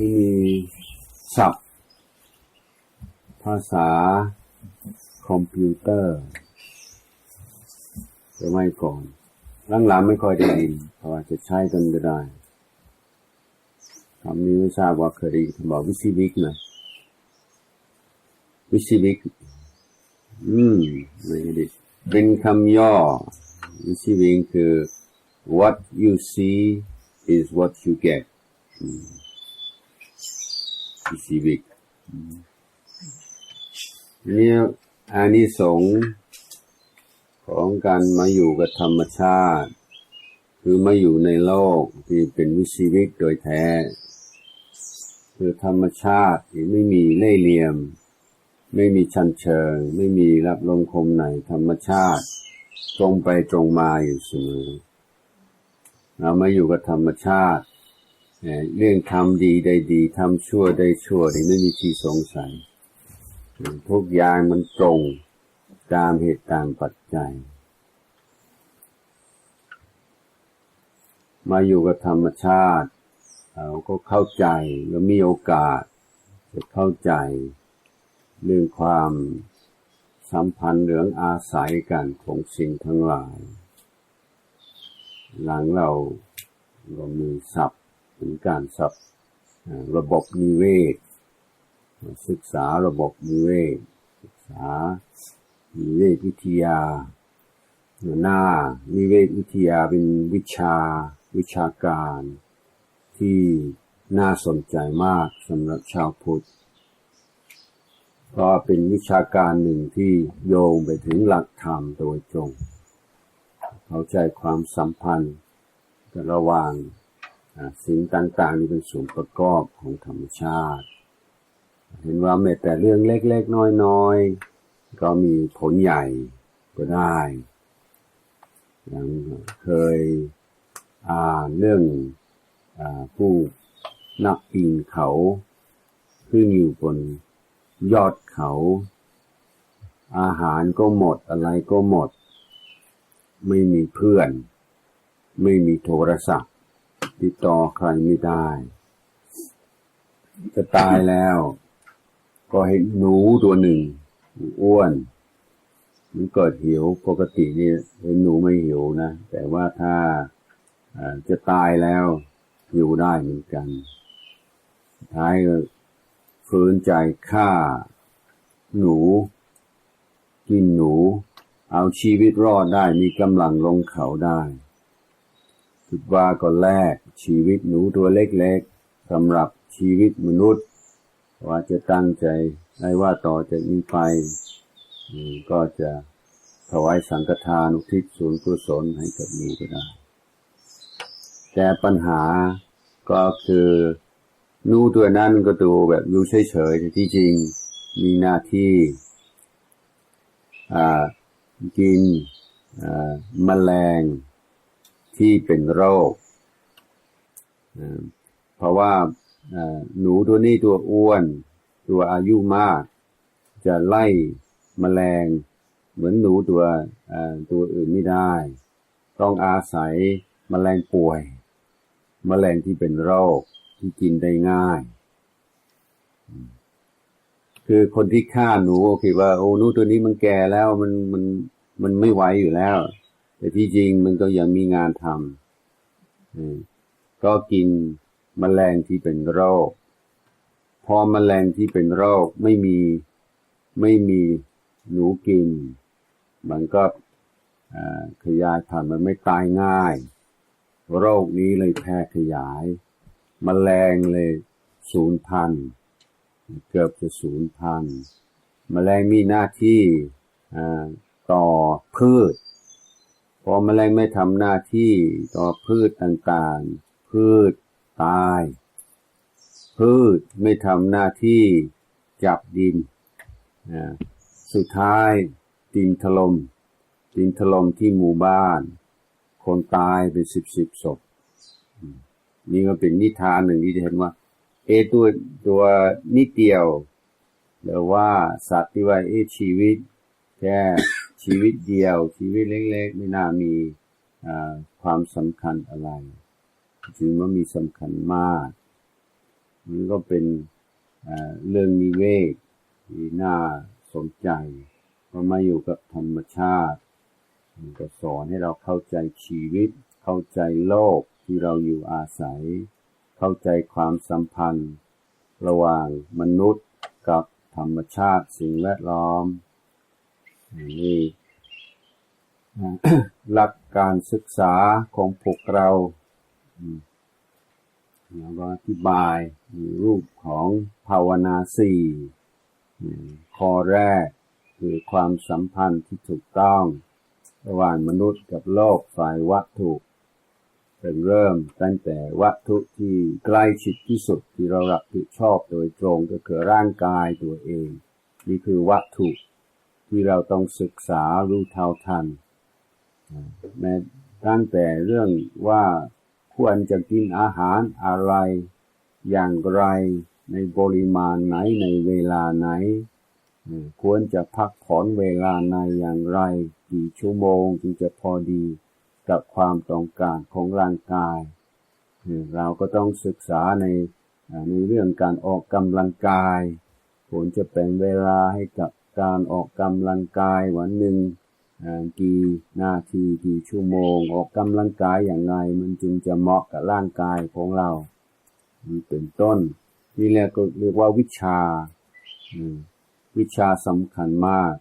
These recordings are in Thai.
ที่มีศัพท์ ภาษาคอมพิวเตอร์สมัยก่อนหลังๆไม่ค่อยได้ยินเพราะว่าจะใช้กันไม่ได้คำนี้ไม่ทราบว่าเคยได้ยินบอกวิซิวิกไหมวิซิวิก อืมไม่ได้เป็นคำย่อวิซิวิกคือ what you see is what you get วิ ซิวิกเนี่ยอานิสงส์ของการมาอยู่กับธรรมชาติ คือมาอยู่ในโลกที่เป็นวิชีวิตโดยแท้ คือธรรมชาติที่ไม่มีเล่เหลี่ยม ไม่มีชันเชิง ไม่มีรับลมคมในธรรมชาติ ตรงไปตรงมาอยู่เสมอเรามาอยู่กับธรรมชาติ เรื่องทำดีได้ดีทำชั่วได้ชั่วที่ไม่มีที่สงสัย ทุกอย่างมันตรงตามเหตุตามปัจจัย มาอยู่กับธรรมชาติเราก็เข้าใจแล้วมีโอกาสจะเข้าใจ เรื่องความสัมพันธ์เรื่องอาศัยกันของสิ่งทั้งหลาย หลังเราเรามีศัพท์ เป็นการศัพท์ระบบนิเวศ ศึกษาระบบนิเวศ ศึกษานิเวศวิทยาหน้านิเวศวิทยาเป็นวิชาวิชาการที่น่าสนใจมากสำหรับชาวพุทธ เพราะเป็นวิชาการหนึ่งที่โยงไปถึงหลักธรรมโดยตรง เข้าใจความสัมพันธ์ระหว่าง สิ่งต่างๆนี่เป็นส่วนประกอบของธรรมชาติ เห็นว่าแม้แต่เรื่องเล็กๆ น้อยๆ ก็มีผลใหญ่ก็ได้อย่างเคยอ่านเรื่องอผู้นักปีนเขาขึ้นอยู่บนยอดเขา อาหารก็หมดอะไรก็หมด ไม่มีเพื่อน ไม่มีโทรศัพท์ ติดต่อใครไม่ได้ จะตายแล้ว ก็เห็นหนูตัวหนึ่ง อ้วน มันเกิดหิวปกตินี่เห็นหนูไม่หิวนะ แต่ว่าถ้าจะตายแล้วหิวได้เหมือนกันท้ายก็ฝืนใจฆ่า หนู กินหนู เอาชีวิตรอดได้มีกำลังลงเขาได้ คิดว่าก็แลกชีวิตหนูตัวเล็กๆสำหรับชีวิตมนุษย์ ว่าจะตั้งใจให้ว่าต่อจากนี้ไปก็จะถวายสังฆทานอุทิศส่วนกุศลให้กับหนูก็ได้ แต่ปัญหาก็คือหนูตัวนั้นก็ดูแบบอยู่เฉยๆที่จริงมีหน้าที่กินมแมลง ที่เป็นโรค เพราะว่าหนูตัวนี้ตัวอ้วน ตัวอายุมาก จะไล่มแมลง เหมือนหนูตัวตัวอื่นไม่ได้ ต้องอาศัยมแมลงป่วยมแมลงที่เป็นโรคที่กินได้ง่าย คือคนที่ฆ่าหนูคิดว่าโอ้หนูตัวนี้มันแก่แล้วมันมันมันไม่ไหวอยู่แล้ว แต่ที่จริงมันก็ยังมีงานทำก็กินมแมลงที่เป็นโรค พอมแมลงที่เป็นโรคไม่มีไม่มีหนูกิน มันก็ขยายพันธุ์มันไม่ตายง่าย โรคนี้เลยแพร่ขยายมแมลงเลยศูนย์พันเกือบจะศูนย์พันมแมลงมีหน้าที่ต่อพืช พอแมลงไม่ทำหน้าที่ต่อพืชต่างๆ พืชตาย พืชไม่ทำหน้าที่จับดินสุดท้ายดินถลม่มดินถล่มที่หมู่บ้าน คนตายเป็นสิบสิบศพนี่ก็เป็นนิทานหนึ่งที่จะเห็นว่า เอตัวตัวนิดเดียวหรือว่าสัตว์ที่ว่าเอชีวิต แค่ ชีวิตเดียว ชีวิตเล็กๆไม่น่ามีความสำคัญอะไรจริงว่ามีสำคัญมาก มันก็เป็นเรื่องนิเวศที่น่าสนใจเพราะมาอยู่กับธรรมชาติมันก็สอนให้เราเข้าใจชีวิต เข้าใจโลกที่เราอยู่อาศัย เข้าใจความสัมพันธ์ ระหว่างมนุษย์กับธรรมชาติสิ่งแวดล้อม นี่หลักการศึกษาของพวกเราแล้วก็อธิบายรูปของภาวนาสี่ข้อแรกคือความสัมพันธ์ที่ถูกต้อง ระหว่างมนุษย์กับโลกฝ่ายวัตถุ เป็นเริ่มตั้งแต่วัตถุที่ใกล้ชิดที่สุดที่เรารับผิดชอบโดยตรงก็คือร่างกายตัวเอง นี่คือวัตถุ ที่เราต้องศึกษารู้เท่าทันแม้ตั้งแต่เรื่องว่าควรจะกินอาหารอะไร อย่างไร ในปริมาณไหนในเวลาไหน ควรจะพักผ่อนเวลาในอย่างไร กี่ชั่วโมงจึงจะพอดีกับความต้องการของร่างกาย เราก็ต้องศึกษาในในเรื่องการออกกำลังกายควรจะเป็นเวลาให้กับ การออกกำลังกายวันหนึ่งกี่นาทีกี่ชั่วโมง ออกกำลังกายอย่างไรมันจึงจะเหมาะกับร่างกายของเราเป็นต้น นี่เรียกเรียกว่าวิชา วิชาสำคัญมาก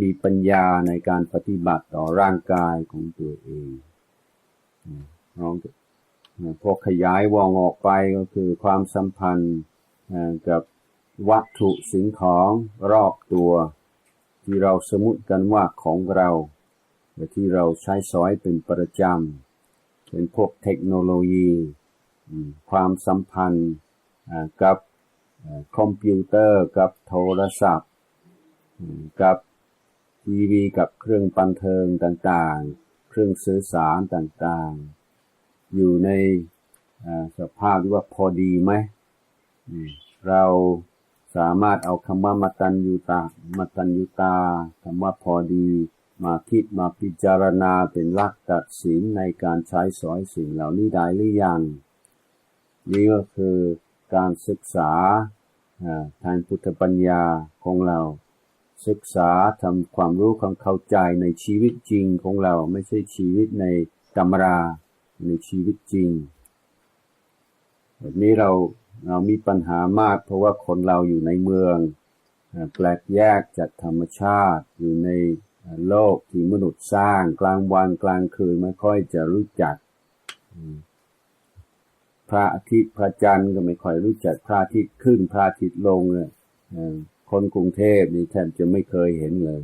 มีปัญญาในการปฏิบัติต่อร่างกายของตัวเองน้องพอขยายวองออกไปก็คือความสัมพันธ์กับ วัตถุสิ่งของรอบตัว ที่เราสมมติกันว่าของเราแต่ที่เราใช้สอยเป็นประจำเป็นพวกเทคโนโลยี ความสัมพันธ์กับคอมพิวเตอร์กับโทรศัพท์ กับทีวีกับเครื่องบันเทิงต่างๆ เครื่องสื่อสารต่างๆ อยู่ในสภาพที่ว่าพอดีไหมเรา สามารถเอาคำว่ามาตัญญูตามาตัญญูตาคำว่าพอดี มาคิดมาพิจารณาเป็นหลักตัดสินในการใช้สอยสิ่งเหล่านี้ได้หรือยัง นี่ก็คือการศึกษาทางพุทธปัญญาของเรา ศึกษาทำความรู้ความเข้าใจในชีวิตจริงของเราไม่ใช่ชีวิตในตำราในชีวิตจริงแบบนี้เรา เรามีปัญหามาก เพราะว่าคนเราอยู่ในเมืองแปลกแยกจากธรรมชาติ อยู่ในโลกที่มนุษย์สร้าง กลางวันกลางคืนไม่ค่อยจะรู้จัก พระอาทิตย์พระจันทร์ก็ไม่ค่อยรู้จักพระอาทิตย์ขึ้นพระอาทิตย์ลงเลยคนกรุงเทพนี่แทบจะไม่เคยเห็นเลย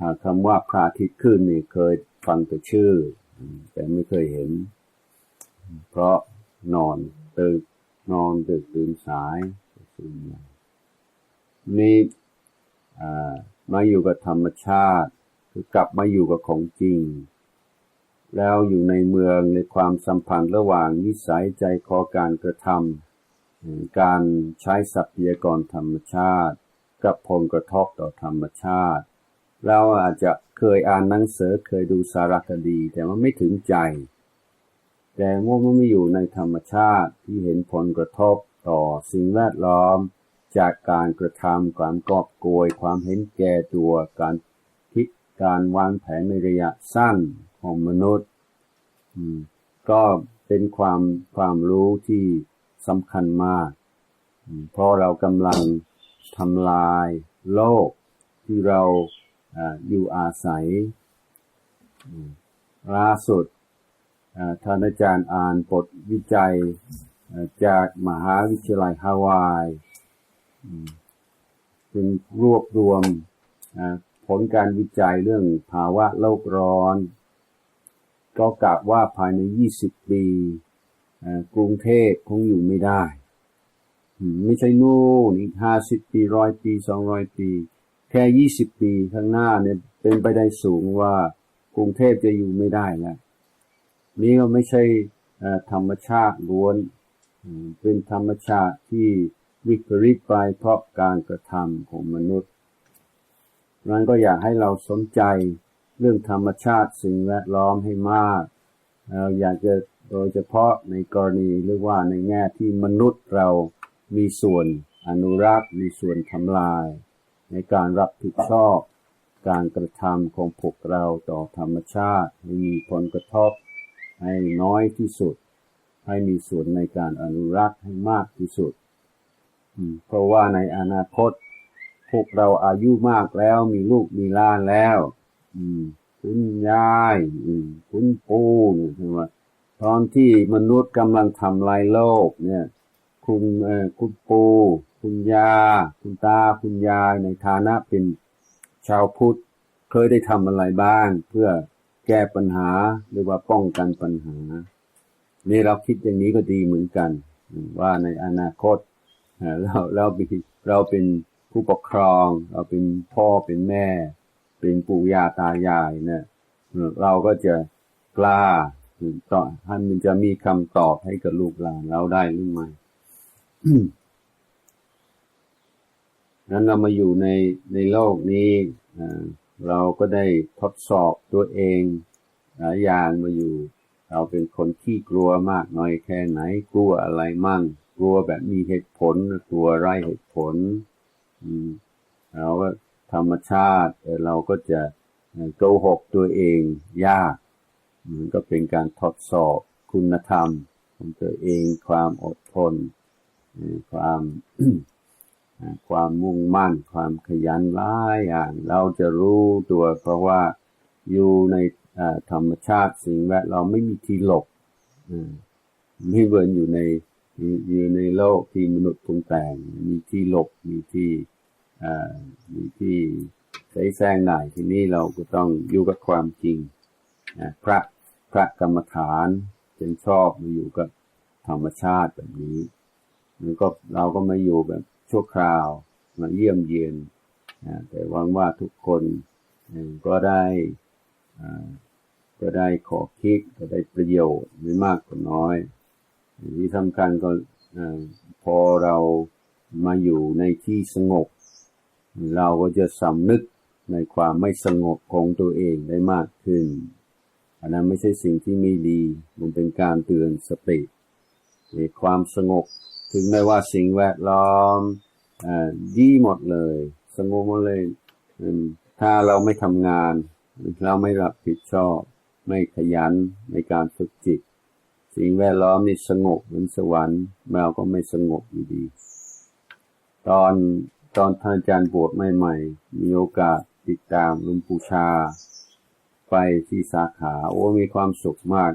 หาคำว่าพระอาทิตย์ขึ้นนี่เคยฟังแต่ชื่อ แต่ไม่เคยเห็น เพราะ นอนตื่นนอนตื่นตื่นสายส่นนี่มาอยู่กับธรรมชาติคือกลับมาอยู่กับของจริง แล้วอยู่ในเมืองในความสัมพันธ์ระหว่างนิสัยใจคอการกระทำการใช้ทรัพยากรธรรมชาติ กับผลกระทบต่อธรรมชาติเราอาจจะเคยอ่านหนังสือเคยดูสารคดี แต่ว่าไม่ถึงใจ แต่เมื่อไม่อยู่ในธรรมชาติที่เห็นผลกระทบต่อสิ่งแวดล้อม จากการกระทำการกอบโกย ความเห็นแก่ตัวการคิดการวางแผนในระยะสั้นของมนุษย์ก็เป็นความความรู้ที่สำคัญมาก เพราะเรากำลังทำลายโลกที่เราอยู่อาศัยล่าสุด ท่านอาจารย์อ่านบทวิจัยจากมหาวิทยาลัยฮาวายเป็นรวบรวมผลการวิจัยเรื่องภาวะโลกร้อน ก็กลับว่าภายใน 20 ปีกรุงเทพคงอยู่ไม่ได้ ไม่ใช่นู่นอีก50ปีร้อยปี200ปี แค่20ปีข้างหน้าเนี่ยเป็นไปได้สูงว่ากรุงเทพจะอยู่ไม่ได้แล้ว นี่ก็ไม่ใช่ธรรมชาติล้วน เป็นธรรมชาติที่วิปริตไปเพราะการกระทำของมนุษย์นั้นก็อยากให้เราสนใจเรื่องธรรมชาติสิ่งแวดล้อมให้มากเราอยากจะโดยเฉพาะในกรณีหรือว่าในแง่ที่มนุษย์เรามีส่วนอนุรักษ์ มีส่วนทำลาย ในการรับผิดชอบ การกระทำของพวกเราต่อธรรมชาติมีผลกระทบ ให้น้อยที่สุด ให้มีส่วนในการอนุรักษ์ให้มากที่สุด เพราะว่าในอนาคต พวกเราอายุมากแล้วมีลูกมีล้านแล้วคุณยายคุณปู่เนี่ยใช่ไหมตอนที่มนุษย์กำลังทำลายโลก เนี่ย คุณคุณปู่คุณยา คุณตาคุณยายในฐานะเป็นชาวพุทธเคยได้ทำอะไรบ้างเพื่อ แก้ปัญหาหรือว่าป้องกันปัญหา นี่เราคิดอย่างนี้ก็ดีเหมือนกัน ว่าในอนาคตเราเราเราเป็นผู้ปกครอง เราเป็นพ่อเป็นแม่ เป็นปู่ย่าตายายเนี่ยเราก็จะกล้าต่อท่านมันจะมีคำตอบให้กับลูกหลานเราได้หรือไม่นั้นเรามาอยู่ในในโลกนี้ เราก็ได้ทดสอบตัวเองหลายอย่างมาอยู่ เราเป็นคนที่กลัวมากน้อยแค่ไหนกลัวอะไรมั่ง กลัวแบบมีเหตุผลกลัวไร้เหตุผลเราก็ธรรมชาติเราก็จะโกหกตัวเองยากมันก็เป็นการทดสอบคุณธรรมของตัวเองความอดทนความ ความมุ่งมั่นความขยันหลายอย่างเราจะรู้ตัวเพราะว่าอยู่ในธรรมชาติสิ่งแวดเราไม่มีที่หลบไม่เหมือนอยู่ในอยู่ในโลกที่มนุษย์ปรุงแต่ง มีที่หลบมีที่มีที่ใช้แซงได้ที่นี่เราก็ต้องอยู่กับความจริงพระพระกรรมฐานจึงชอบมาอยู่กับธรรมชาติแบบนี้มันก็เราก็มาอยู่แบบ ชั่วคราวมาเยี่ยมเยียนแต่หวังว่าทุกคนก็ได้ก็ได้ขอคิดก็ได้ประโยชน์ไม่มากก็น้อย ที่สำคัญก็พอเรามาอยู่ในที่สงบ เราก็จะสำนึกในความไม่สงบของตัวเองได้มากขึ้น อันนั้นไม่ใช่สิ่งที่ไม่ดี มันเป็นการเตือนสติในความสงบ ถึงแม้ว่าสิ่งแวดล้อมอดีหมดเลยสงบหมดเลยถ้าเราไม่ทำงาน เราไม่รับผิดชอบ ไม่ขยันในการฝึกจิต สิ่งแวดล้อมนี่สงบเหมือนสวรรค์เราก็ไม่สงบอยู่ดี ตอนตอนท่านอาจารย์บวชใหม่ๆ มีโอกาสติดตามลุงปูชา ไปที่สาขาโอ้มีความสุขมาก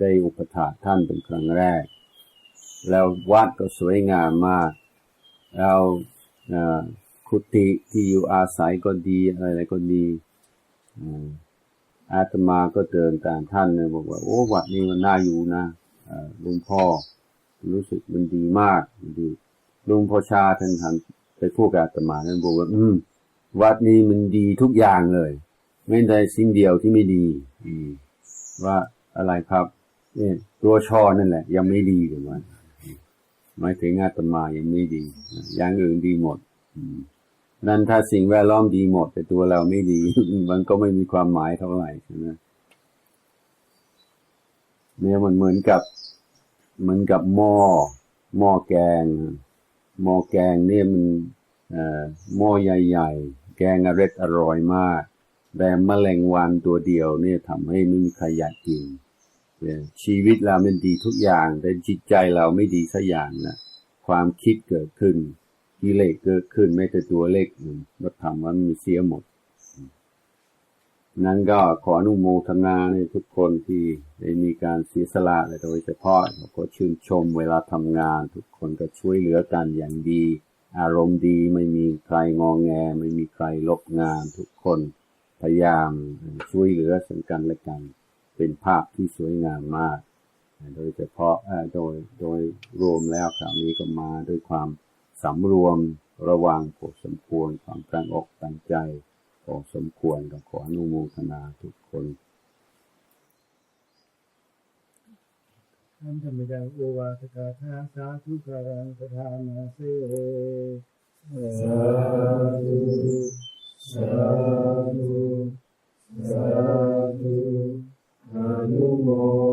ได้อุปถาท่านเป็นครั้งแรก แล้ววัดก็สวยงามมากแล้วคุติที่อยู่อาศัยก็ดีอะไรก็ดีอาตมาก็เดินตามท่านเลยบอกว่า โอ้วัดนี้มันน่าอยู่นะลุงพ่อรู้สึกมันดีมากดีลุงพ่อชาท่านท่านไปพูดกับอาตมาท่านบอกว่า อืม วัดนี้มันดีทุกอย่างเลย ไม่ได้สิ่งเดียวที่ไม่ดีว่าอะไรครับเนี่ยตัวชอนั่นแหละ ยังไม่ดีเลยว่า หมายถึงอาตมาอยังไม่ดี อย่างอื่นดีหมดนั้นถ้าสิ่งแวดล้อมดีหมด แต่ตัวเราไม่ดี มันก็ไม่มีความหมายเท่าไหร่ใช่ไหมเนี่ยมันเหมือนกับเหมือนกับหม้อหม้อแกงหม้อแกงเนี่ยมันหม้อใหญ่ ๆ แกงอร่อยอร่อยมาก แต่มแมลงวันตัวเดียวเนี่ยทำให้ไม่มีใครอยากกิน ชีวิตเรามันดีทุกอย่าง แต่จิตใจเราไม่ดีสักอย่างนะความคิดเกิดขึ้นกิเลสเกิดขึ้นไม่แต่ตัวเลขหนึ่งก็ทำว่ามีเสียหมด นั้นก็ขออนุโมทนาในทุกคนที่ได้มีการเสียสละโดยเฉพาะก็ชื่นชมเวลาทำงาน ทุกคนก็ช่วยเหลือกันอย่างดี อารมณ์ดีไม่มีใครงองแง ไม่มีใครลบงาน ทุกคนพยายามช่วยเหลือสังกันและกัน เป็นภาพที่สวยงามมาก โดยเฉพาะโดยโดยรวมแล้วคราวนี้ก็มาด้วยความสำรวมระวังพอสมควรความตั้งอกตั้งใจพอสมควรกับขออนุโมทนาทุกคนท่านธรรมจังโวาสกาธาสาธุกรังสทานาเสสาธุสาธุสาธุ the Lord.